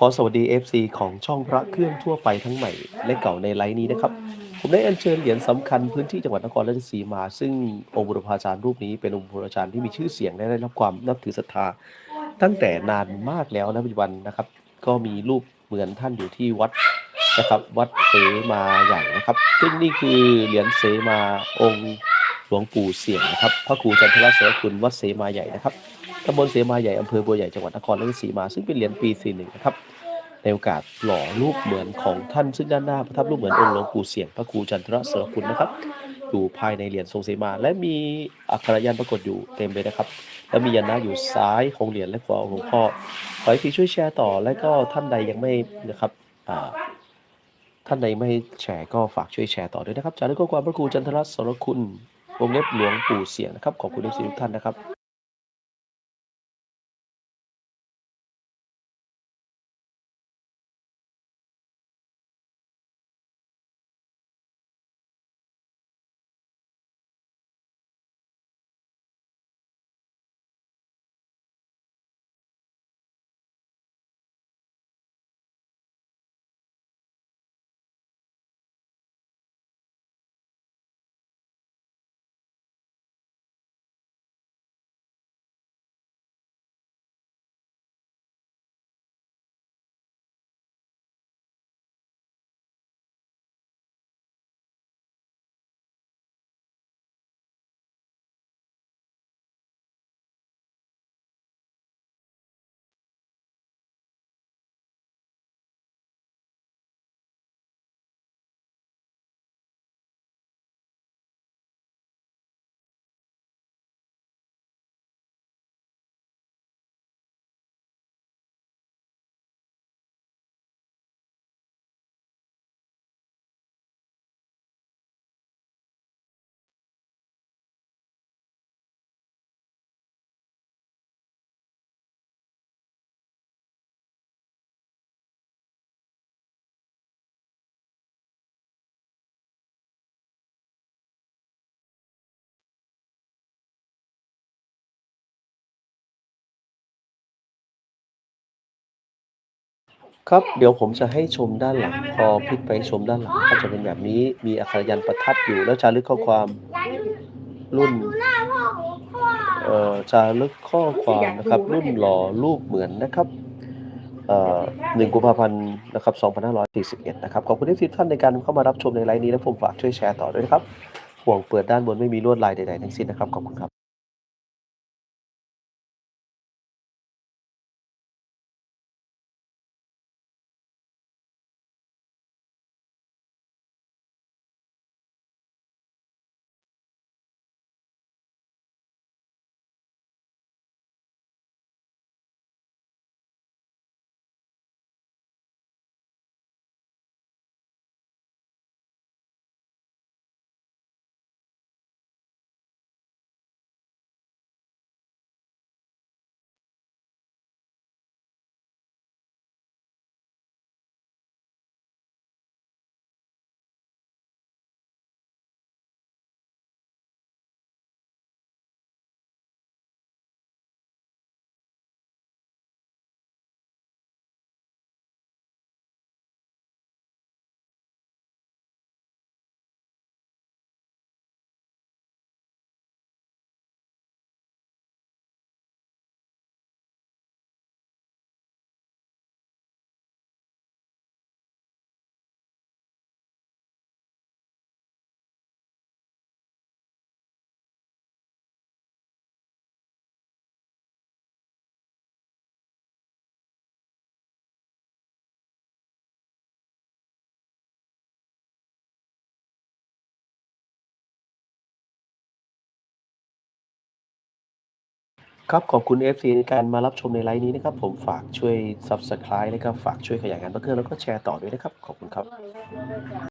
ขอสวัสดี FC ของช่องพระเครื่องทั่วไปทั้งใหม่และเก่าในไลฟ์นี้นะครับ ผมได้อัญเชิญเหรียญสำคัญพื้นที่จังหวัดนครราชสีมา ซึ่งองค์บุรพาจารย์รูปนี้เป็นองค์บุรพาจารย์ที่มีชื่อเสียงและได้รับความนับถือศรัทธา ตั้งแต่นานมากแล้วนะปัจจุบันนะครับ ก็มีรูปเหมือนท่านอยู่ที่วัดนะครับ วัดเสมาใหญ่นะครับ ซึ่งนี่คือเหรียญเสมาองค์หลวงปู่เสียงนะครับพระครูจันทรเสรคุณวัดเสมาใหญ่นะครับ ตำบลเสมาใหญ่อำเภอบัวใหญ่จังหวัดนครราชสีมา ซึ่งเป็นเหรียญปี 41 นะครับ ในโอกาสหล่อรูปเหมือนของท่านซึ่งด้านหน้าประทับรูปเหมือนองค์หลวงปู่เสียงพระครูจันทรเสรคุณนะครับ อยู่ภายในเหรียญทรงเสมา และมีอักขระยันปรากฏอยู่เต็มเลยนะครับ แล้วมียันนะอยู่ซ้ายของเหรียญและขวาของหลวงพ่อขอให้พี่ช่วยแชร์ต่อ และก็ท่านใดยังไม่นะครับท่านใดไม่แชร์ก็ฝากช่วยแชร์ต่อด้วยนะครับจากนั้นก็ความพระครูจันทรสรคุณวงเล็บหลวงปู่เสียงนะครับขอบคุณทุกท่านนะครับ ครับเดี๋ยวผมจะให้ชมด้านหลัง พอพลิกไปชมด้านหลังก็จะเป็นแบบนี้มีอักขรยันต์ประทับอยู่แล้วจารึกข้อความรุ่นดูหน้าพ่อของพ่อเอ่อจารึกข้อความนะครับ รุ่นหล่อรูปเหมือนนะครับเอ่อหนึ่งกุมภาพันธ์นะครับ2541 นะครับ ขอบคุณที่ท่านในการเข้ามารับชมในไลน์นี้และผมฝากช่วยแชร์ต่อด้วยนะครับ ห่วงเปิดด้านบนไม่มีลวดลายใดๆทั้งสิ้นนะครับ ขอบคุณครับ ครับ ขอบคุณ FC ในการมารับชมในไลน์นี้นะครับ ผมฝากช่วย Subscribe แล้วก็ฝากช่วยขยายงานเพื่อนแล้วก็แชร์ต่อด้วยนะครับ ขอบคุณครับ